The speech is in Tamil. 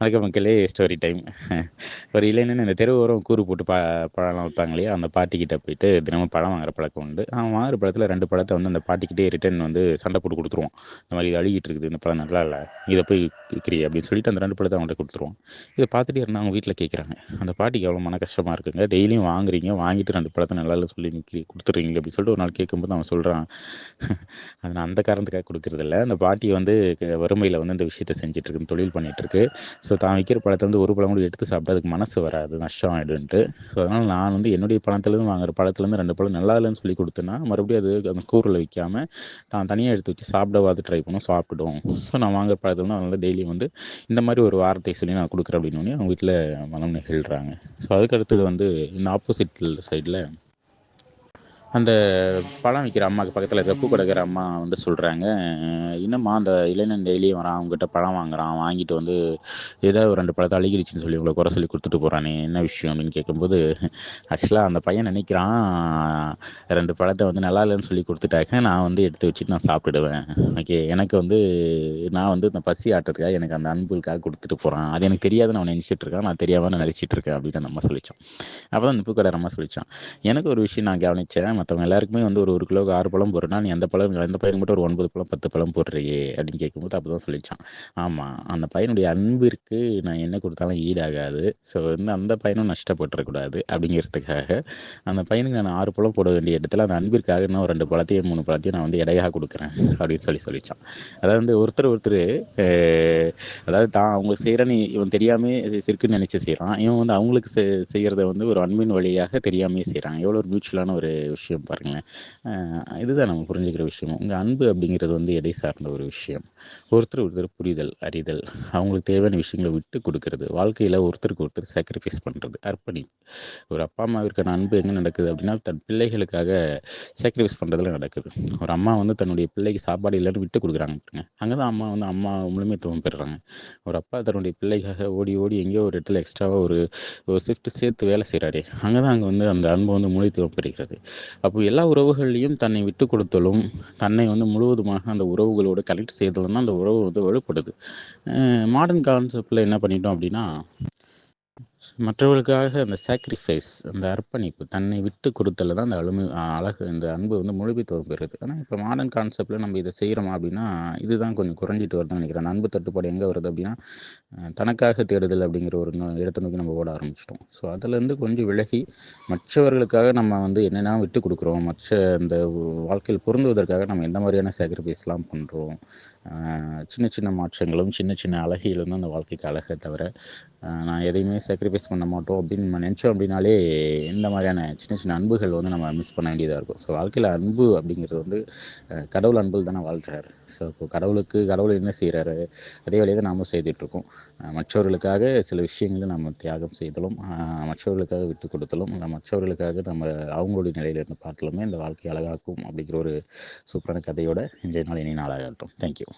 வணக்க மக்களே ஸ்டோரி டைம் ஒரு இளைஞன் இந்த தெரு ஓரம் கூறு போட்டு ப பழம்லாம் விற்பாங்க இல்லையா? அந்த பாட்டிக்கிட்ட போயிட்டு தினமும் பழம் வாங்குற பழக்கம் உண்டு. அவன் வாங்குற பழத்தில் ரெண்டு பழத்தை வந்து அந்த பாட்டிக்கிட்டே ரிட்டர்ன் வந்து சண்டை போட்டு கொடுத்துருவான். இந்த மாதிரி இது அழுகிட்டு இருக்குது இந்த பழம் நல்லா இல்லை இதை போய் விற்கிறீ அப்படின்னு சொல்லிட்டு அந்த ரெண்டு பழத்தை அவன்கிட்ட கொடுத்துருவான். இதை பார்த்துட்டே இருந்தால் அவங்க வீட்டில் கேட்குறாங்க அந்த பாட்டிக்கு எவ்வளோ மன கஷ்டமாக இருக்குங்க. டெய்லியும் வாங்குறீங்க வாங்கிட்டு ரெண்டு பழத்தை நல்லா இல்லை சொல்லி நிற்கிறீ கொடுத்துட்றீங்க அப்படின்னு சொல்லிட்டு ஒரு நாள் கேட்கும்போது அவன் சொல்கிறான் அது நான் அந்த காரணத்துக்காக கொடுக்குறதில்ல. அந்த பாட்டி வந்து வறுமையில் வந்து இந்த விஷயத்தை செஞ்சுட்டு இருக்கு தொழில் பண்ணிட்டு இருக்கு. ஸோ தான் விற்கிற பழத்தை வந்து ஒரு பழம் கூட எடுத்து சாப்பிட்டா அதுக்கு மனசு வராது நஷ்டம் ஆகிடுன்ட்டு ஸோ அதனால் நான் வந்து என்னுடைய பழத்துலேருந்து வாங்குற பழத்துலேருந்து ரெண்டு பழம் நல்லா இல்லைன்னு சொல்லி கொடுத்தேன்னா மறுபடியும் அது அந்த கூரில் விற்காம தான் தனியாக எடுத்து வச்சு சாப்பிடவாது ட்ரை பண்ணும் சாப்பிடுவோம் ஸோ நான் வாங்குற பழத்துலேருந்து அதனால் டெய்லி வந்து இந்த மாதிரி ஒரு வார்த்தை சொல்லி நான் கொடுக்குறேன் அப்படின்னு அவங்க வீட்டில் மனம் நெகிழ்கிறாங்க ஸோ அதுக்கு அடுத்தது வந்து இந்த ஆப்போசிட் சைடில் அந்த பழம் விற்கிற அம்மாவுக்கு பக்கத்தில் இருக்க பூ கிடக்கிற அம்மா வந்து சொல்கிறாங்க இன்னும்மா அந்த இளைஞன் டெய்லியும் வரான் அவங்ககிட்ட பழம் வாங்குறான் வாங்கிட்டு வந்து ஏதோ ஒரு ரெண்டு பழத்தை அழுகிடுச்சின்னு சொல்லி உங்களை குறை சொல்லி கொடுத்துட்டு போகிறானே என்ன விஷயம்? அப்படின்னு கேட்கும்போது ஆக்சுவலாக அந்த பையன் நினைக்கிறான் ரெண்டு பழத்தை வந்து நல்லா இல்லைன்னு சொல்லி கொடுத்துட்டாக்க நான் வந்து எடுத்து வச்சுட்டு நான் சாப்பிட்டுடுவேன். ஓகே எனக்கு வந்து நான் வந்து இந்த பசி ஆட்டுறதுக்காக எனக்கு அந்த அன்புக்காக கொடுத்துட்டு போகிறான் அது எனக்கு தெரியாதுன்னு அவன் நினச்சிட்டு இருக்கான் நான் தெரியாமல் நான் இருக்கேன் அப்படின்னு அந்த அம்மா சொல்லிச்சான். அப்போ அந்த பூக்கடை அம்மா சொல்லிச்சான். எனக்கு ஒரு விஷயம் நான் கவனித்தேன் மற்றவங்க எல்லாருக்குமே வந்து ஒரு ஒரு கிலோக்கு ஆறு பழம் போடுறேன்னா நீ அந்த பழம் அந்த பையன் மட்டும் ஒரு ஒன்பது பழம் பத்து பழம் போடுறியே அப்படின்னு கேட்கும்போது அப்போ தான் சொல்லிச்சான். ஆமாம் அந்த பையனுடைய அன்பிற்கு நான் என்ன கொடுத்தாலும் ஈடாகாது. ஸோ வந்து அந்த பையனும் நஷ்டப்பட்டுறக்கூடாது அப்படிங்கிறதுக்காக அந்த பையனுக்கு நான் ஆறு பழம் போட வேண்டிய இடத்துல அந்த அன்பிற்காக இன்னும் ரெண்டு பழத்தையும் மூணு பழத்தையும் நான் வந்து இடையாக கொடுக்குறேன் அப்படின்னு சொல்லி சொல்லிச்சான். அதாவது வந்து ஒருத்தர் ஒருத்தர் அதாவது தான் அவங்க செய்கிறன்னு இவன் தெரியாமே சிரிக்குன்னு நினச்சி செய்கிறான் இவன் வந்து அவங்களுக்கு செ செய்கிறத வந்து ஒரு அன்பின் வழியாக தெரியாமே செய்கிறான் எவ்வளோ ஒரு மியூச்சுவலான ஒரு விஷயம் பாருங்களேன். இதுதான் நம்ம புரிஞ்சுக்கிற விஷயம். உங்கள் அன்பு அப்படிங்கிறது வந்து எதை சார்ந்த ஒரு விஷயம்? ஒருத்தர் ஒருத்தர் புரிதல் அறிதல் அவங்களுக்கு தேவையான விஷயங்களை விட்டு கொடுக்கறது. வாழ்க்கையில் ஒருத்தருக்கு ஒருத்தர் சாக்ரிஃபைஸ் பண்ணுறது அர்ப்பணிப்பு. ஒரு அப்பா அம்மாவிற்கான அன்பு எங்கே நடக்குது அப்படின்னா தன் பிள்ளைகளுக்காக சாக்ரிஃபைஸ் பண்ணுறதுல நடக்குது. ஒரு அம்மா வந்து தன்னுடைய பிள்ளைக்கு சாப்பாடு இல்லைன்னு விட்டு கொடுக்குறாங்க அங்கே தான் அம்மா வந்து அம்மா முழுமைத்துவம் பெறுறாங்க. ஒரு அப்பா தன்னுடைய பிள்ளைக்காக ஓடி ஓடி எங்கேயோ ஒரு இடத்துல எக்ஸ்ட்ராவாக ஒரு ஒரு ஷிஃப்ட் சேர்த்து வேலை செய்கிறாரு அங்கே தான் அங்கே வந்து அந்த அன்பு வந்து முழுமைத்துவம் பெறுகிறது அப்போ எல்லா உறவுகள்லையும் தன்னை விட்டு கொடுத்தலும் தன்னை வந்து முழுவதுமாக அந்த உறவுகளோடு கனெக்ட் செய்தலும் தான் அந்த உறவு வந்து வலுப்படுது. மாடர்ன் கான்செப்டில் என்ன பண்ணிட்டோம் அப்படின்னா மற்றவர்களுக்காக அந்த சாக்ரிஃபைஸ் அந்த அர்ப்பணிப்பு தன்னை விட்டு கொடுத்தல தான் அந்த அழுமை அழகு இந்த அன்பு வந்து முழுமைத்துவம் பெறுது. ஆனால் இப்போ மாடர்ன் கான்செப்டில் நம்ம இதை செய்கிறோமா அப்படின்னா இதுதான் கொஞ்சம் குறைஞ்சிட்டு வருதுன்னு நினைக்கிறேன். அன்பு தட்டுப்பாடு எங்கே வருது அப்படின்னா தனக்காக தேடுதல் அப்படிங்கிற ஒரு இடத்தை நோக்கி நம்ம ஓட ஆரம்பிச்சிட்டோம். ஸோ அதுலேருந்து கொஞ்சம் விலகி மற்றவர்களுக்காக நம்ம வந்து என்னென்ன விட்டு கொடுக்குறோம் மற்ற இந்த வாழ்க்கையில் பொருந்துவதற்காக நம்ம எந்த மாதிரியான சாக்ரிஃபைஸ்லாம் பண்ணுறோம் சின்ன சின்ன மாற்றங்களும் சின்ன சின்ன அழகியலும் அந்த வாழ்க்கைக்கு அழகை தவிர நான் எதையுமே சாக்ரிஃபைஸ் பண்ண மாட்டோம் அப்படின்னு நம்ம நினச்சோம் அப்படின்னாலே இந்த மாதிரியான சின்ன சின்ன அன்புகள் வந்து நம்ம மிஸ் பண்ண வேண்டியதாக இருக்கும். ஸோ வாழ்க்கையில் அன்பு அப்படிங்கிறது வந்து கடவுள் அன்பு தானே வாழ்கிறாரு ஸோ இப்போ கடவுளுக்கு கடவுள் என்ன செய்கிறாரு அதே வேலையை தான் நாமும் செய்துட்ருக்கோம் மற்றவர்களுக்காக சில விஷயங்களை நம்ம தியாகம் செய்தலும் மற்றவர்களுக்காக விட்டு கொடுத்தலும் மற்றவர்களுக்காக நம்ம அவங்களுடைய நிலையிலிருந்து பார்த்தலுமே இந்த வாழ்க்கையை அழகாக்கும் அப்படிங்கிற ஒரு சூப்பரான கதையோட இன்றைய நாள் இனி நாளாகட்டும். தேங்க்யூ